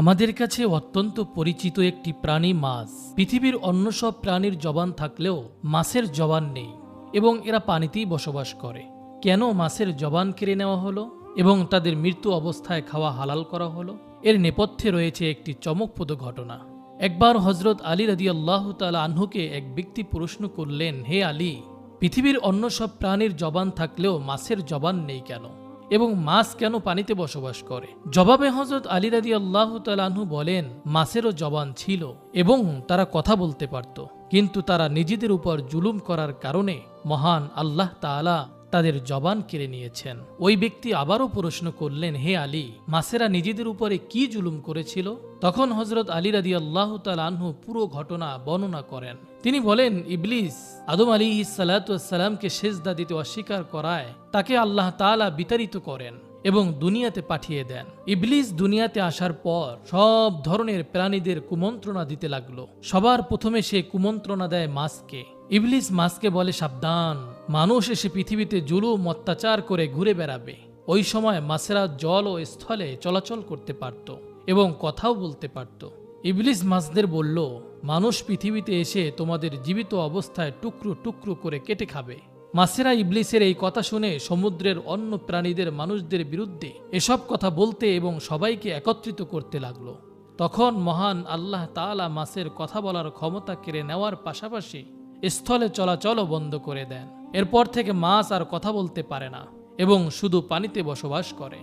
আমাদের কাছে অত্যন্ত পরিচিত একটি প্রাণী মাছ। পৃথিবীর অন্য সব প্রাণীর জবান থাকলেও মাছের জবান নেই এবং এরা পানিতেই বসবাস করে। কেন মাছের জবান কেড়ে নেওয়া হলো এবং তাদের মৃত্যু অবস্থায় খাওয়া হালাল করা হলো? এর নেপথ্যে রয়েছে একটি চমকপ্রদ ঘটনা। একবার হজরত আলী রাদি আল্লাহ তালা আহ্নুকে এক ব্যক্তি প্রশ্ন করলেন, হে আলী, পৃথিবীর অন্য সব প্রাণীর জবান থাকলেও মাছের জবান নেই কেন? এবং মাছ কেন পানিতে বসবাস করে? জবাবে হজরত আলী রাদি আল্লাহ তালাহু বলেন, মাছেরও জবান ছিল এবং তারা কথা বলতে পারত। কিন্তু তারা নিজেদের উপর জুলুম করার কারণে মহান আল্লাহ তাআলা তাদের জবান কেড়ে নিয়েছেন। ওই ব্যক্তি আবারও প্রশ্ন করলেন, হে আলী, মাসেরা নিজেদের উপরে কি জুলুম করেছিল? তখন হজরত আলী রাদি আল্লাহ আনহু পুরো ঘটনা বর্ণনা করেন। তিনি বলেন, ইবলিস আদম আলী সালাতামকে সেজদা দিতে অস্বীকার করায় তাকে আল্লাহ তালা বিতাড়িত করেন। এবং দুনিয়াতে পাঠিয়ে দেন। ইবলিস দুনিয়াতে আসার পর সব ধরনের প্রাণীদের কুমন্ত্রণা দিতে লাগল। সবার প্রথমে সে কুমন্ত্রণা দেয় মাছকে। ইবলিস মাছকে বলে, সাবধান, মানুষ এসে পৃথিবীতে জুলুম, অত্যাচার করে ঘুরে বেড়াবে। ওই সময় মাছেরা জল ও স্থলে চলাচল করতে পারত এবং কথাও বলতে পারত। ইবলিস মাছদের বলল, মানুষ পৃথিবীতে এসে তোমাদের জীবিত অবস্থায় টুকরো টুকরো করে কেটে খাবে। মাছেরা ইবলিসের এই কথা শুনে সমুদ্রের অন্য প্রাণীদের মানুষদের বিরুদ্ধে এসব কথা বলতে এবং সবাইকে একত্রিত করতে লাগল। তখন মহান আল্লাহ তাআলা মাছের কথা বলার ক্ষমতা কেড়ে নেওয়ার পাশাপাশি স্থলে চলাচলও বন্ধ করে দেন। এরপর থেকে মাছ আর কথা বলতে পারে না এবং শুধু পানিতে বসবাস করে।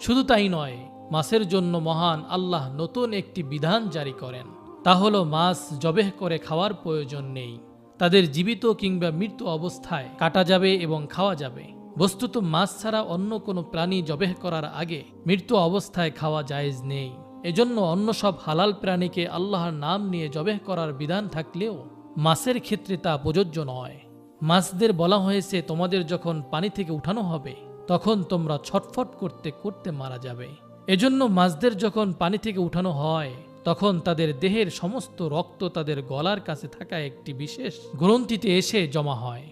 শুধু তাই নয় মাছের জন্য মহান আল্লাহ নতুন একটি বিধান জারি করেন। তা হলো মাছ জবেহ করে খাওয়ার প্রয়োজন নেই। তাদের জীবিত কিংবা মৃত্যু অবস্থায় কাটা যাবে এবং খাওয়া যাবে। বস্তুত মাছ ছাড়া অন্য কোনো প্রাণী জবেহ করার আগে মৃত্যু অবস্থায় খাওয়া জায়েজ নেই। এজন্য অন্য সব হালাল প্রাণীকে আল্লাহর নাম নিয়ে জবেহ করার বিধান থাকলেও মাছের ক্ষেত্রে তা প্রযোজ্য নয়। মাছদের বলা হয়েছে, তোমাদের যখন পানি থেকে উঠানো হবে, তখন তোমরা ছটফট করতে করতে মারা যাবে। এজন্য মাছদের যখন পানি থেকে উঠানো হয় তখন তাদের দেহের সমস্ত রক্ত তাদের গলার কাছে থাকা একটি বিশেষ গ্রন্থিতে এসে জমা হয়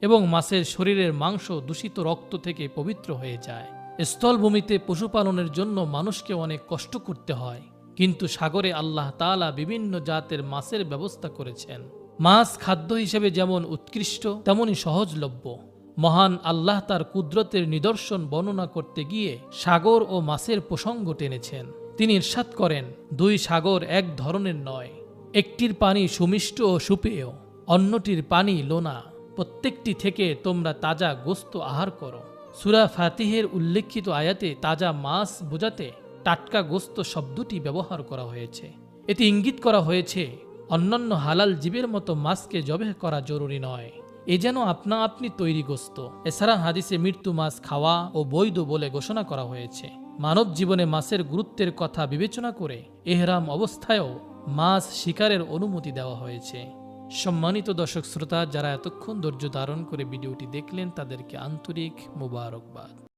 এবং মাছের শরীরের মাংস দূষিত রক্ত থেকে পবিত্র হয়ে যায়। স্থলভূমিতে পশুপালনের জন্য মানুষকে অনেক কষ্ট করতে হয়। কিন্তু সাগরে আল্লাহ তাআলা বিভিন্ন জাতের মাছের ব্যবস্থা করেছেন। মাছ খাদ্য হিসেবে যেমন উৎকৃষ্ট তেমনই সহজলভ্য। মহান আল্লাহ তার কুদরতের নিদর্শন বর্ণনা করতে গিয়ে সাগর ও মাছের প্রসঙ্গ টেনেছেন। তিনি ইরশাদ করেন, দুই সাগর এক ধরনের নয়। একটির পানি সুমিষ্ট ও সুপেয়, অন্যটির পানি লোনা। প্রত্যেকটি থেকে তোমরা তাজা গোস্ত আহার করো। সুরা ফাতিহের উল্লেখিত আয়াতে তাজা মাছ বোঝাতে টাটকা গোস্ত শব্দটি ব্যবহার করা হয়েছে। এটি ইঙ্গিত করা হয়েছে, অন্যান্য হালাল জীবের মতো মাছকে জবেহ করা জরুরি নয়। এ যেন আপনা আপনি তৈরি গোস্ত। এছাড়া হাদিসে মৃত্যু মাছ খাওয়া ও বৈধ বলে ঘোষণা করা হয়েছে। মানব জীবনে মাছের গুরুত্বের কথা বিবেচনা করে এহরাম অবস্থায়ও মাছ শিকারের অনুমতি দেওয়া হয়েছে। সম্মানিত দর্শক শ্রোতা, যারা এতক্ষণ ধৈর্য ধারণ করে ভিডিওটি দেখলেন, তাদেরকে আন্তরিক মোবারকবাদ।